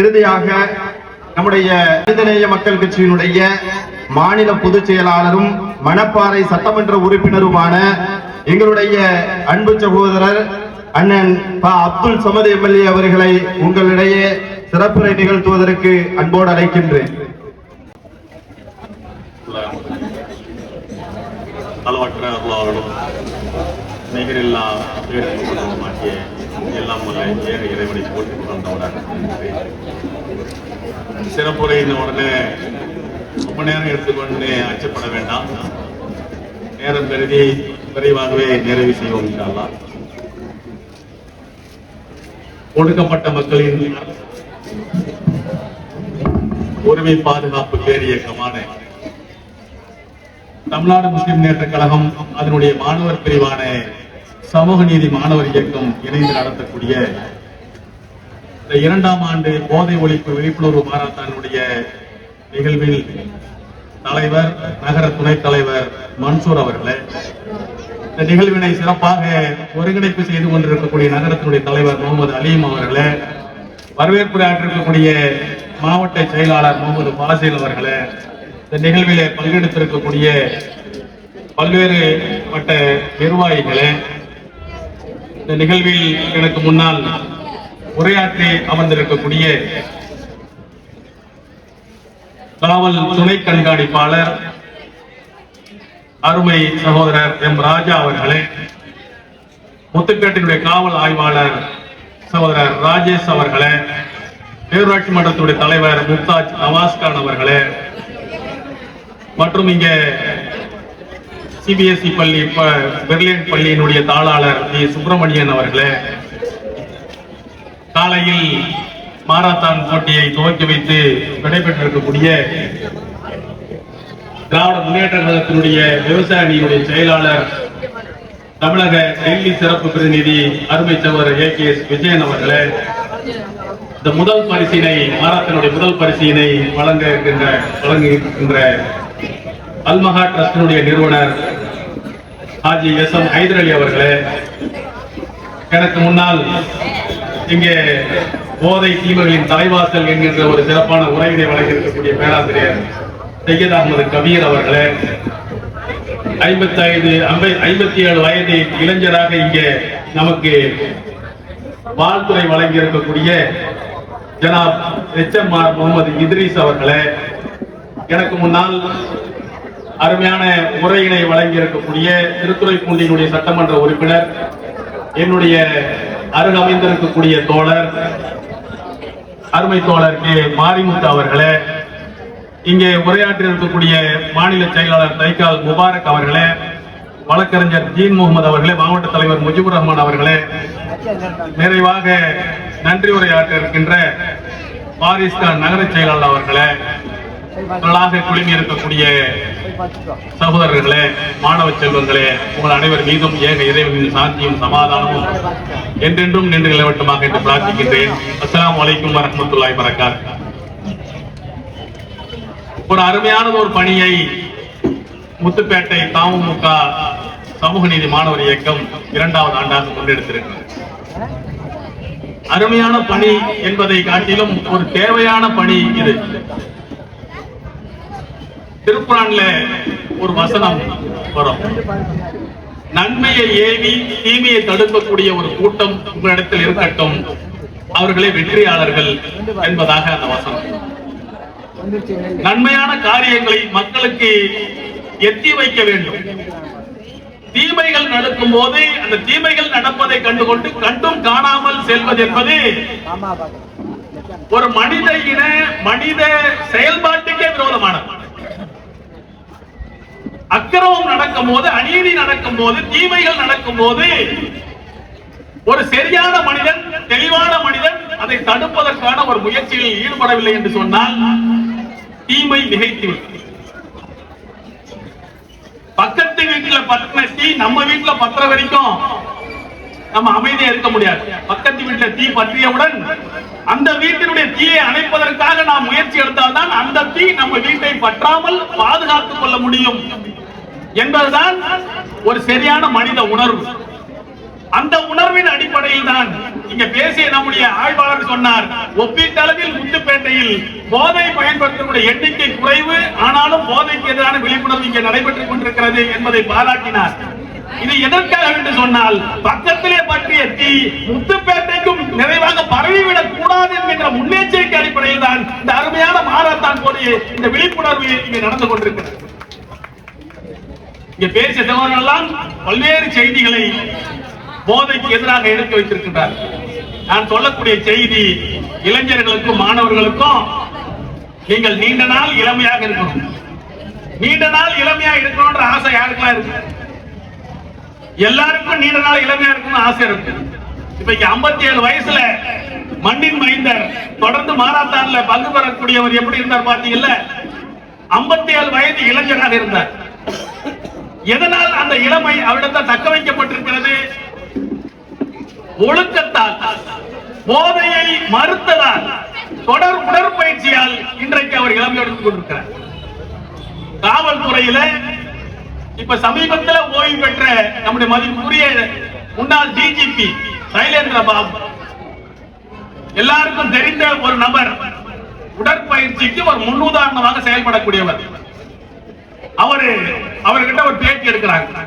இறுதியாக நம்முடைய மனிதநேய மக்கள் கட்சியினுடைய மாநில பொதுச் செயலாளரும் மணப்பாறை சட்டமன்ற உறுப்பினருமான எங்களுடைய அன்பு சகோதரர் அண்ணன் ப அப்துல் சமது எம்எல்ஏ அவர்களை உங்களிடையே சிறப்புரை நிகழ்த்துவதற்கு அன்போடு அழைக்கின்றேன். அளவற்ற நிகரில்லா மாற்றிய எல்லாம் வல்ல ஏக இறைவனை போற்றி கொண்டவராக சிறப்புரையின் உடனே ரொம்ப நேரம் எடுத்துக்கொண்டு அச்சப்பட வேண்டாம். நேரம் கருதி விரைவாகவே நிறைவு செய்வோம் இன்ஷா ஒடுக்கப்பட்ட மக்களின் உரிமை பாதுகாப்பு பேர் இயக்கமான தமிழ்நாடு முஸ்லிம் நேற்ற கழகம் அதனுடைய மாணவர் பிரிவான சமூக நீதி மாணவர் இயக்கம் இணைந்து நடத்தக்கூடிய இந்த இரண்டாம் ஆண்டு போதை ஒழிப்பு விழிப்புணர்வு மாரத்தானுடைய நிகழ்வில் தலைவர் நகர துணைத் தலைவர் மன்சூர் அவர்களே இந்த நிகழ்வினை சிறப்பாக ஒருங்கிணைப்பு செய்து கொண்டிருக்கக்கூடிய நகரத்தினுடைய தலைவர் முகமது அலீம் அவர்களே வரவேற்புரை ஆற்றிருக்கக்கூடிய மாவட்ட செயலாளர் முகமது பாசில் அவர்களே இந்த நிகழ்விலே பங்கெடுத்திருக்கக்கூடிய பல்வேறு பட்ட நிர்வாகிகளே இந்த நிகழ்வில் எனக்கு முன்னால் உரையாற்றி அமர்ந்திருக்கக்கூடிய காவல் துணை கண்காணிப்பாளர் அருமை சகோதரர் எம் ராஜா அவர்களே முத்துப்பேட்டையினுடைய காவல் ஆய்வாளர் சகோதரர் ராஜேஷ் அவர்களே பேரூராட்சி மன்றத்துடைய தலைவர் மும்தாஜ் நவாஸ்கான் அவர்களே மற்றும் இங்கே சிபிஎஸ்இ பள்ளி பெர்லின் பள்ளியினுடைய தாளாளர் டி சுப்பிரமணியன் அவர்களே காலையில் மாரத்தான் போட்டியை துவக்கி வைத்து நடைபெற்றிருக்கக்கூடிய திராவிட முன்னேற்ற கழகத்தினுடைய விவசாய அணியினுடைய செயலாளர் தமிழக டெல்லி சிறப்பு பிரதிநிதி அருமை சவர் ஏ. கே. எஸ். விஜயன் அவர்களே இந்த முதல் பரிசினை மாரத்தினுடைய முதல் பரிசினை வழங்க இருக்கின்ற வழங்குகின்ற அல்மஹா ட்ரஸ்டினுடைய நிறுவனர் ஹாஜி எஸ் எம் ஹைதர் அலி அவர்களே எனக்கு முன்னால் இங்கே போதை தீமைகளின் தலைவாசல் என்கின்ற ஒரு சிறப்பான உரையினை வழங்கியிருக்கக்கூடிய பேராசிரியர் சையத் அகமது கபீர் அவர்களே ஐம்பத்தி ஐந்து ஐம்பத்தி ஏழு வயது இளைஞராக இங்கே நமக்கு வாழ்த்துறை வழங்கி இருக்கக்கூடிய Janab H M R Mohammed Idris அவர்களே எனக்கு முன்னால் அருமையான உரையினை வழங்கி இருக்கக்கூடிய திருத்துறைப்பூண்டியினுடைய சட்டமன்ற உறுப்பினர் என்னுடைய அருகமைந்திருக்கக்கூடிய தோழர் அருமை தோழர் கே. மாரிமுத்து அவர்களே இங்கே உரையாற்றி இருக்கக்கூடிய மாநில செயலாளர் தைக்கால் முபாரக் அவர்களே வழக்கறிஞர் ஜீன் முகமது அவர்களே மாவட்ட தலைவர் முஜிபுர் ரஹ்மான் அவர்களே நிறைவாக நன்றி உரையாற்ற இருக்கின்ற பாரிஸ்கான் நகர செயலாளர் அவர்களே நல்லாக குழுமி இருக்கக்கூடிய சகோதரர்களே மாணவ செல்வங்களே உங்கள் அனைவர் மீதும் ஏக இறைவனின் சாந்தியும் சமாதானமும் என்றென்றும் நின்று நிலவட்டமாக என்று பிரார்த்திக்கின்றேன். அஸ்லாம் அலைக்கும் வரஹ்மத்துல்லாஹி வரகாத்துஹு ஒரு அருமையானது ஒரு பணியை முத்துப்பேட்டை தாமுக சமூக நீதி மாணவர் இயக்கம் இரண்டாவது ஆண்டாக முன்னெடுத்திருக்கிறது அருமையான பணி என்பதை காட்டிலும் ஒரு தேவையான பணி இது. திருக்குறான்ல ஒரு வசனம் வரும். நன்மையை ஏவி தீமையை தடுக்கக்கூடிய ஒரு கூட்டம் உங்களிடத்தில் இருக்கட்டும். அவர்களே வெற்றியாளர்கள் என்பதாக அந்த வசனம். நன்மையான காரியங்களை மக்களுக்கு எத்தி வைக்க வேண்டும். தீமைகள் நடக்கும் போது அந்த தீமைகள் நடப்பதை கண்டுகொண்டு கண்டும் காணாமல் செல்வது என்பது ஒரு மனித இன மனித செயல்பாட்டுக்கே விரோதமானது. அக்கிரமம் நடக்கும் போது அநீதி நடக்கும் போது தீமைகள் நடக்கும் போது ஒரு சரியான மனிதன் தெளிவான மனிதன் அதை தடுப்பதற்கான ஒரு முயற்சியில் ஈடுபடவில்லை என்று சொன்னால் தீமை நிகழ்த்திவிடும். பக்கத்து வீட்டுல பத்தின தீ நம்ம வீட்டுல பத்துற வரைக்கும் நம்ம அமைதியா இருக்க முடியாது. பக்கத்து வீட்டுல தீ பற்றியவுடன் அந்த வீட்டினுடைய தீயை அணைப்பதற்காக நாம் முயற்சி எடுத்தால்தான் அந்த தீ நம்ம வீட்டை பற்றாமல் பாதுகாத்துக் கொள்ள முடியும். என்பதுதான் ஒரு சரியான மனித உணர்வு. அந்த உணர்வின் அடிப்படையில் தான் இங்க பேசிய நம்முடைய ஆய்வாளர் சொன்னார் ஒப்பீட்டளவில் முத்துப்பேட்டையில் போதை பயன்படுத்தக்கூடிய எண்ணிக்கை குறைவு ஆனாலும் போதைக்கு எதிரான விழிப்புணர்வு இங்கே நடைபெற்றுக் கொண்டிருக்கிறது என்பதை பாராட்டினார். இது எதற்காக என்று சொன்னால் பக்கத்திலே பற்றிய தீ முத்துப்பேட்டைக்கும் நிறைவாக பரவிவிடக் கூடாது என்கின்ற முன்னெச்சரிக்கை அடிப்படையில் தான் இந்த அருமையான மாரத்தான் போலிய இந்த விழிப்புணர்வு இங்கே நடந்து கொண்டிருக்கிறது. இங்க பேசிய சகோதரர்கள் எல்லாம் பல்வேறு செய்திகளை போதைக்கு எதிராக எடுத்து வைத்திருக்கின்றார். நான் சொல்லக்கூடிய செய்தி இளைஞர்களுக்கும் மாணவர்களுக்கும் நீங்கள் நீண்ட நாள் இளமையாக இருக்கணும். நீண்ட நாள் இளமையா இருக்கணும்ன்ற ஆசை யாருக்கெல்லாம் இருக்கு? எல்லாருக்கும் நீண்ட நாள் இளமையா இருக்கணும்னு ஆசை இருக்கு. இப்ப இங்க 57 ஏழு வயசுல மண்ணின் மைந்தர் தொடர்ந்து மாராத்தான்ல பங்கு பெறக்கூடியவர் எப்படி இருந்தார் பாத்தீங்கல்ல? 57 ஏழு வயது இளைஞராக இருந்தார். எதனால் அந்த இளமை அவரிடத்தில் தக்க வைக்கப்பட்டிருக்கிறது? ஒழுக்கத்தால். போதையை மறுத்ததால். தொடர் உடற்பயிற்சியால் இன்றைக்கு அவர் இளமையோடு கொண்டிருக்கிறார். காவல்துறையில இப்ப சமீபத்தில் ஓய்வு பெற்ற நம்முடைய மதிப்புக்குரிய முன்னாள் டிஜிபி சைலேந்திர பாபு. எல்லாருக்கும் தெரிந்த ஒரு நபர். உடற்பயிற்சிக்கு ஒரு முன்னுதாரணமாக செயல்படக்கூடியவர். அவரு அவர்கிட்ட ஒரு பேட்டி எடுக்கிறாங்க.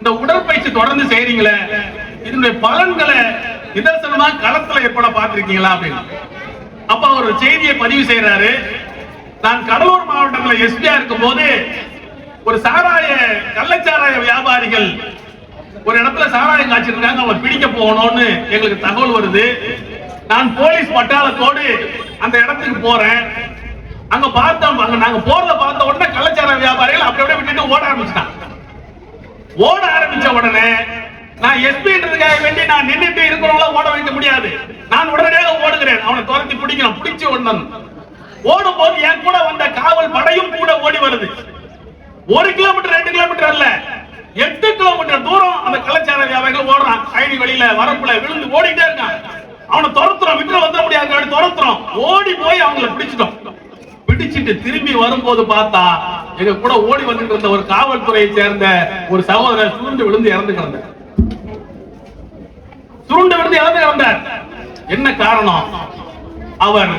இந்த உடற்பயிற்சி தொடர்ந்து செய்றீங்களே இதனுடைய பலன்களை நிதர்சனமா களத்துல எப்பட பார்த்திருக்கீங்களா அப்படின்னு. அப்ப அவர் ஒரு செய்தியை பதிவு செய்யறாரு நான் கடலூர் மாவட்டத்துல எஸ்பியா இருக்கும் போது ஒரு சாராய கள்ளச்சாராய வியாபாரிகள் ஒரு இடத்துல சாராயம் காய்ச்சிருக்காங்க அவங்க பிடிக்க போகணும்னு எங்களுக்கு தகவல் வருது. நான் போலீஸ் பட்டாளத்தோடு அந்த இடத்துக்கு போறேன். அங்க பார்த்தோம் அங்க நாங்க போறத பார்த்த உடனே கள்ளச்சார வியாபாரிகள் அப்படி அப்படியே விட்டுட்டு ஓட ஆரம்பிச்சிட்டான் ஓட ஆரம்பிச்ச உடனே நான் எஸ்பின்றதுக்காக வேண்டி நான் நின்றுட்டு இருக்கிறவங்கள ஓட வைக்க முடியாது. நான் உடனடியாக ஓடுகிறேன். அவனை துரத்தி பிடிக்கணும் பிடிச்சு ஓடணும். ஓடும் போது என் கூட வந்த காவல் படையும் கூட ஓடி வருது. ஒரு கிலோமீட்டர் ரெண்டு கிலோமீட்டர் அல்ல எட்டு கிலோமீட்டர் தூரம் அந்த கலாச்சார வியாபாரிகள் ஓடுறான் ஐடி வழியில வரப்புல விழுந்து ஓடிட்டே இருக்கான் அவனை துரத்துறோம் விட்டு வந்துட முடியாது துரத்துறோம். ஓடி போய் அவங்கள பிடிச்சிட்டோம். பிடிச்சிட்டு திரும்பி வரும்போது பார்த்தா எங்க கூட ஓடி வந்துட்டு இருந்த ஒரு காவல்துறையை சேர்ந்த ஒரு சகோதரர் சுருண்டு விழுந்து இறந்து கிடந்தார். சுருண்டு விழுந்து இறந்து கிடந்தார். என்ன காரணம்? அவர்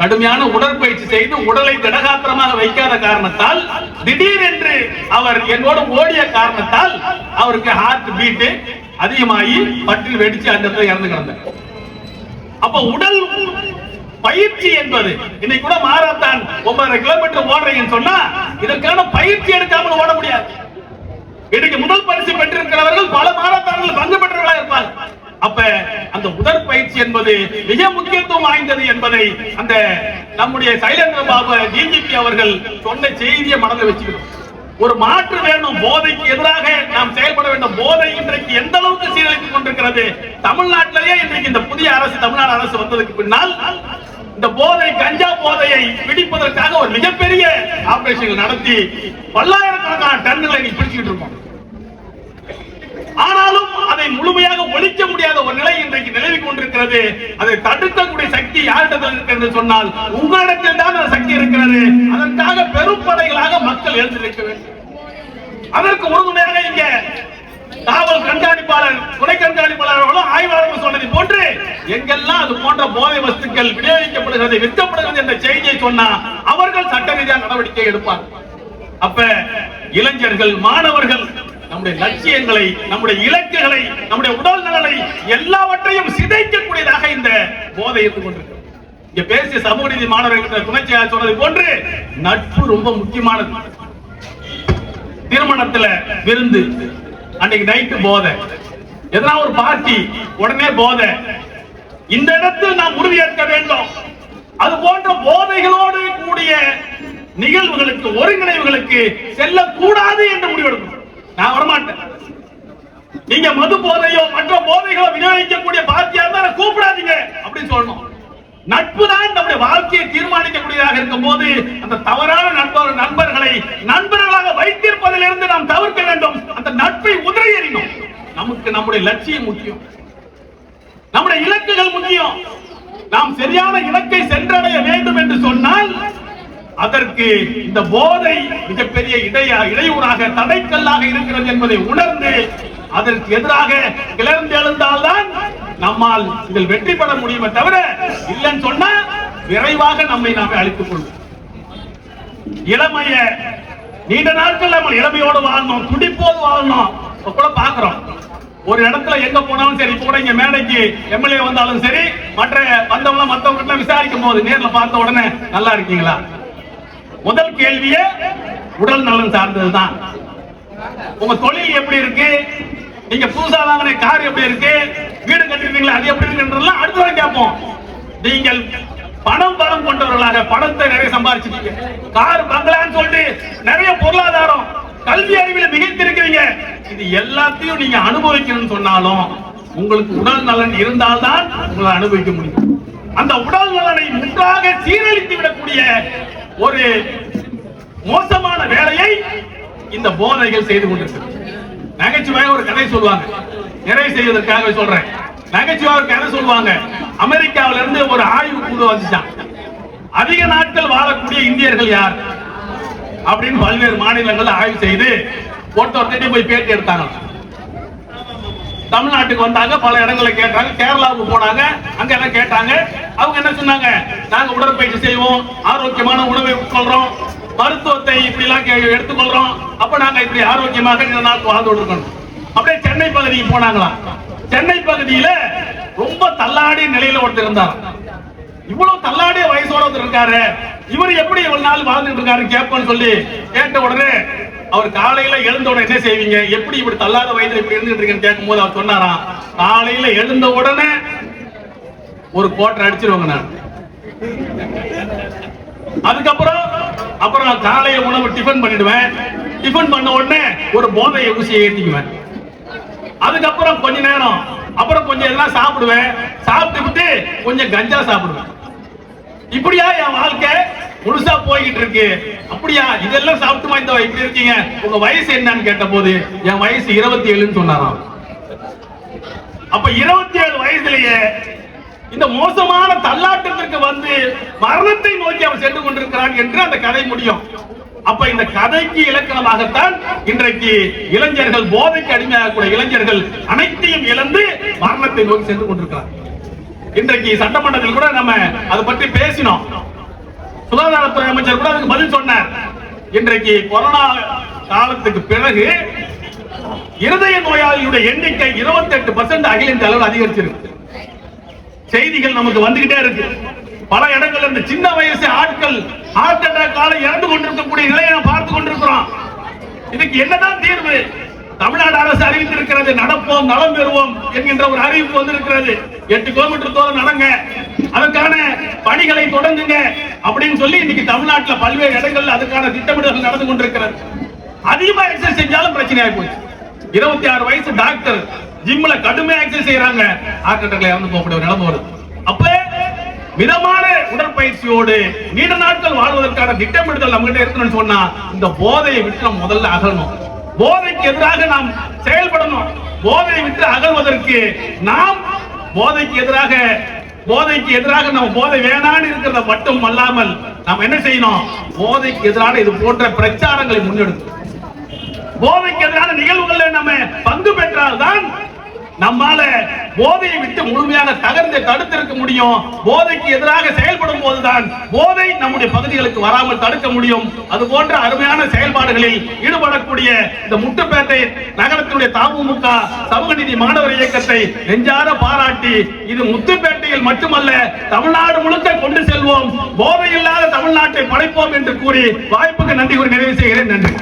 கடுமையான உடற்பயிற்சி செய்து உடலை திடகாத்திரமாக வைக்காத காரணத்தால் திடீரென்று அவர் என்னோடு ஓடிய காரணத்தால் அவருக்கு ஹார்ட் பீட் அதிகமாகி பற்றில் வெடிச்சு அந்த இடத்துல இறந்து கிடந்தார். அப்ப உடல் பயிற்சி என்பது. இன்னைக்கு கூட மாரத்தான் ஒன்பதரை கிலோமீட்டர் ஓடுறீங்கன்னு சொன்னா இதற்கான பயிற்சி எடுக்காமல் ஓட முடியாது. இன்னைக்கு முதல் பரிசு பெற்றிருக்கிறவர்கள் பல மாரத்தான்கள் பங்கு பெற்றவர்களா இருப்பார் அப்ப அந்த உடற்பயிற்சி என்பது மிக முக்கியத்துவம் வாய்ந்தது என்பதை அந்த நம்முடைய சைலேந்திர பாபு டிஜிபி அவர்கள் சொன்ன செய்தியை மனதில் வச்சுக்கணும். ஒரு மாற்று வேணும் போதைக்கு எதிராக நாம் செயல்பட வேண்டும். போதை இன்றைக்கு எந்த அளவுக்கு சீரழித்துக் கொண்டிருக்கிறது? தமிழ்நாட்டிலேயே இன்றைக்கு இந்த புதிய அரசு தமிழ்நாடு அரசு வந்ததுக்கு பின்னால் இந்த போதை கஞ்சா போதையை பிடிப்பதற்காக ஒரு மிகப்பெரிய ஆபரேஷன் நடத்தி பல்லாயிரக்கணக்கான டன்களை நீ பிடிச்சுக்கிட்டு இருக்கோம். ஆனாலும் அதை முழுமையாக ஒழிக்க முடியாத ஒரு நிலை இன்றைக்கு நிலவி கொண்டிருக்கிறது. அதை தடுக்கக்கூடிய சக்தி யாரிடத்தில் இருக்கிறது சொன்னால் உங்களிடத்தில் தான் அந்த சக்தி இருக்கிறது. அதற்காக பெரும் படைகளாக மக்கள் எழுந்திருக்க வேண்டும். அதற்கு உறுதுணையாக இங்க காவல் கண்காணிப்பாளர் துணை கண்காணிப்பாளர்களும் ஆய்வாளர்கள் சொன்னது போன்று எங்கெல்லாம் அது போன்ற போதை வஸ்துக்கள் விநியோகிக்கப்படுகிறது விற்கப்படுகிறது என்ற செய்தியை சொன்னா அவர்கள் சட்ட ரீதியாக நடவடிக்கை எடுப்பார் அப்ப இளைஞர்கள் மாணவர்கள் நம்முடைய லட்சியங்களை நம்முடைய இலக்குகளை நம்முடைய உடல் நலனை எல்லாவற்றையும் சிதைக்கக்கூடியதாக இந்த போதை இருந்து கொண்டிருக்கிறது. இங்க பேசிய சமூக நீதி மாணவர்கள் துணைச்சியாக சொன்னது போன்று நட்பு ரொம்ப முக்கியமானது. திருமணத்துல விருந்து அன்னைக்கு நைட்டு போதை. எதனா ஒரு பார்ட்டி உடனே போதை. இந்த இடத்தில் நாம் உறுதியேற்க வேண்டும். அது போன்ற போதைகளோடு கூடிய நிகழ்வுகளுக்கு ஒருங்கிணைவுகளுக்கு செல்லக்கூடாது என்று முடிவெடுக்கணும் நான் வரமாட்டேன். நீங்க மது போதையோ மற்ற போதைகளோ விநியோகிக்கக்கூடிய பார்ட்டியா இருந்தா கூப்பிடாதீங்க. அப்படின்னு சொல்லணும். நட்பு தான் நம்முடைய வாழ்க்கையை தீர்மானிக்கக்கூடியதாக இருக்கும் போது அந்த தவறான நண்பர் நண்பர்களை நண்பர்களாக வைத்திருப்பதிலிருந்து நாம் தவிர்க்க வேண்டும். அந்த நட்பை உதவி எறியணும் நமக்கு நம்முடைய லட்சியம் முக்கியம். நம்முடைய இலக்குகள் முக்கியம். நாம் சரியான இலக்கை சென்றடைய வேண்டும் என்று சொன்னால் அதற்கு இந்த போதை மிகப்பெரிய இடைய இடையூறாக தடைக்கல்லாக இருக்கிறது என்பதை உணர்ந்து அதற்கு எதிராக கிளர்ந்து எழுந்தால்தான் நம்மால் இதில் வெற்றி பெற முடியுமே தவிர இல்லைன்னு சொன்னா விரைவாக நம்மை நாமே அழித்துக் கொள்வோம். இளமைய நீண்ட நாட்கள் நம்ம இளமையோடு வாழணும் துடிப்போடு வாழணும் இப்ப கூட பாக்குறோம் ஒரு இடத்துல எங்க போனாலும் சரி இப்ப கூட இங்க மேடைக்கு எம்எல்ஏ வந்தாலும் சரி மற்ற வந்தவங்க மத்தவங்க விசாரிக்கும் போது நேர்ல பார்த்த உடனே நல்லா இருக்கீங்களா? முதல் கேள்வியே உடல் நலன் சார்ந்ததுதான் உங்க தொழில் எப்படி இருக்கு? நீங்க புதுசா வாங்கின கார் எப்படி இருக்கு? வீடு கட்டிருக்கீங்களா? அது எப்படி இருக்குன்றதெல்லாம் அடுத்ததான் கேட்போம். நீங்கள் பணம் பணம் கொண்டவர்களாக பணத்தை நிறைய சம்பாதிச்சிருக்கீங்க கார் பங்களான்னு சொல்லிட்டு நிறைய பொருளாதாரம் கல்வி அறிவில் மிகைத்திருக்கிறீங்க. இது எல்லாத்தையும் நீங்க அனுபவிக்கணும்னு சொன்னாலும் உங்களுக்கு உடல் நலன் இருந்தால்தான் உங்களை அனுபவிக்க முடியும். அந்த உடல் நலனை முற்றாக சீரழித்து விடக்கூடிய ஒரு மோசமான வேலையை இந்த போதைகள் செய்து கொண்டிருக்கிறது. நகைச்சுவையாக ஒரு கதை சொல்லுவாங்க. நிறைவு செய்வதற்காக சொல்றேன். நகைச்சுவை என்ன சொல்லுவாங்க. அமெரிக்காவில இருந்து ஒரு ஆய்வு குழு வந்துச்சான் அதிக நாட்கள் வாழக்கூடிய இந்தியர்கள் யார்? அப்படின்னு பல்வேறு மாநிலங்கள்ல ஆய்வு செய்து ஒருத்தர் போய் பேட்டி எடுத்தாங்க. தமிழ்நாட்டுக்கு வந்தாங்க பல இடங்களை கேட்டாங்க கேரளாவுக்கு போனாங்க அங்க எல்லாம் கேட்டாங்க. அவங்க என்ன சொன்னாங்க? நாங்க உடற்பயிற்சி செய்வோம் ஆரோக்கியமான உணவை உட்கொள்றோம் மருத்துவத்தை இப்படி எல்லாம் கே- எடுத்துக்கொள்றோம். அப்ப நாங்க இப்படி ஆரோக்கியமாக இந்த நாள் வாழ்ந்து இருக்கணும் அப்படியே சென்னை பகுதிக்கு போனாங்களாம் சென்னை பகுதியில ரொம்ப தள்ளாடிய நிலையில ஒருத்தர் இருந்தார். இவ்வளவு தள்ளாடிய வயசோட ஒருத்தர் இருக்காரு. இவர் எப்படி இவ்வளவு நாள் வாழ்ந்துட்டு இருக்காரு கேட்போம்னு சொல்லி கேட்ட உடனே அவர் காலையில எழுந்த உடனே என்ன செய்வீங்க? எப்படி இப்படி தள்ளாத வயதுல இப்படி இருந்துட்டு இருக்கேன்னு கேட்கும் போது அவர் சொன்னாராம் காலையில எழுந்த உடனே ஒரு கோட்டை அடிச்சிருவாங்க நான். அதுக்கப்புறம் அப்புறம் காலையில உணவு டிஃபன் பண்ணிடுவேன். டிஃபன் பண்ண உடனே ஒரு போதைய ஊசியை ஏற்றிக்குவேன் அதுக்கப்புறம் கொஞ்ச நேரம். அப்புறம் கொஞ்சம் எல்லாம் சாப்பிடுவேன். சாப்பிட்டு விட்டு கொஞ்சம் கஞ்சா சாப்பிடுவேன். இப்படியா என் வாழ்க்கை முழுசா போய்கிட்டு இருக்கு. அப்படியா? இதெல்லாம் சாப்பிட்டுமா இந்த இப்படி இருக்கீங்க? உங்க வயசு என்னன்னு கேட்ட போது என் வயசு இருபத்தி ஏழுன்னு சொன்னாராம். அப்ப இருபத்தி ஏழு வயசுலயே இந்த மோசமான தள்ளாட்டத்திற்கு வந்து மரணத்தை நோக்கி அவன் சென்று கொண்டிருக்கிறான் என்று அந்த கதை முடியும். அப்ப இந்த கதைக்கு இலக்கணமாகத்தான் இன்றைக்கு இளைஞர்கள் போதைக்கு அடிமையாகக்கூடிய இளைஞர்கள் அனைத்தையும் இழந்து மரணத்தை நோக்கி சென்று கொண்டிருக்கிறார் இன்றைக்கு சட்டமன்றத்தில் கூட நம்ம அதை பற்றி பேசினோம். சுகாதாரத்துறை அமைச்சர் கூட அதுக்கு பதில் சொன்னார். இன்றைக்கு கொரோனா காலத்துக்கு பிறகு இருதய நோயாளியுடைய எண்ணிக்கை 28% பர்சன்ட் அகில இந்திய அளவில் அதிகரிச்சிருக்கு. செய்திகள் நமக்கு வந்துகிட்டே இருக்கு. பல இடங்கள்ல இந்த சின்ன வயசு ஆட்கள் ஹார்ட் அட்டாக்கால இறந்து கொண்டிருக்கக்கூடிய நிலையை நாம் பார்த்து கொண்டிருக்கிறோம் இதுக்கு என்னதான் தீர்வு? தமிழ்நாடு அரசு அறிவித்திருக்கிறது நடப்போம் நலம் பெறுவோம் என்கின்ற ஒரு அறிவிப்பு வந்திருக்கிறது. எட்டு கிலோமீட்டர் தூரம் நடங்க. அதற்கான பணிகளை தொடங்குங்க அப்படின்னு சொல்லி இன்னைக்கு தமிழ்நாட்டுல பல்வேறு இடங்கள்ல அதுக்கான திட்டமிடல்கள் நடந்து கொண்டிருக்கிறது. அதிகமா எக்ஸசைஸ் செஞ்சாலும் பிரச்சனையாகி போச்சு. இருபத்தி ஆறு வயசு டாக்டர் ஜிம்ல கடுமையா எக்ஸசைஸ் செய்யறாங்க. ஹார்ட் அட்டாக்ல இறந்து போகக்கூடிய நிலைமை வருது. அப்பவே மிதமான உடற்பயிற்சியோடு நீண்ட நாட்கள் வாழ்வதற்கான திட்டமிடுதல் நம்ம கிட்ட இருக்கணும்னு சொன்னா இந்த போதையை விட்டு நம்ம முதல்ல அகலணும். போதைக்கு எதிராக நாம் செயல்படணும். போதையை விட்டு அகல்வதற்கு நாம் போதைக்கு எதிராக போதைக்கு எதிராக நம்ம போதை வேணான்னு இருக்கிறத மட்டும் அல்லாமல் நாம் என்ன செய்யணும்? போதைக்கு எதிரான இது போன்ற பிரச்சாரங்களை முன்னெடுக்கும் போதைக்கு எதிரான நிகழ்வுகளில் நம்ம பங்கு பெற்றால்தான் நம்மால போதையை விட்டு முழுமையாக தகர்ந்து தடுத்திருக்க முடியும். போதைக்கு எதிராக செயல்படும் போதுதான் போதை நம்முடைய பகுதிகளுக்கு வராமல் தடுக்க முடியும். அது போன்ற அருமையான செயல்பாடுகளில் ஈடுபடக்கூடிய இந்த முட்டுப்பேட்டை நகரத்தினுடைய தாமுமுக சமூக நீதி மாணவர் இயக்கத்தை நெஞ்சார பாராட்டி இது முத்துப்பேட்டையில் மட்டுமல்ல தமிழ்நாடு முழுக்க கொண்டு செல்வோம். போதை இல்லாத தமிழ்நாட்டை படைப்போம் என்று கூறி வாய்ப்புக்கு நன்றி கூறி நிறைவு செய்கிறேன். நன்றி.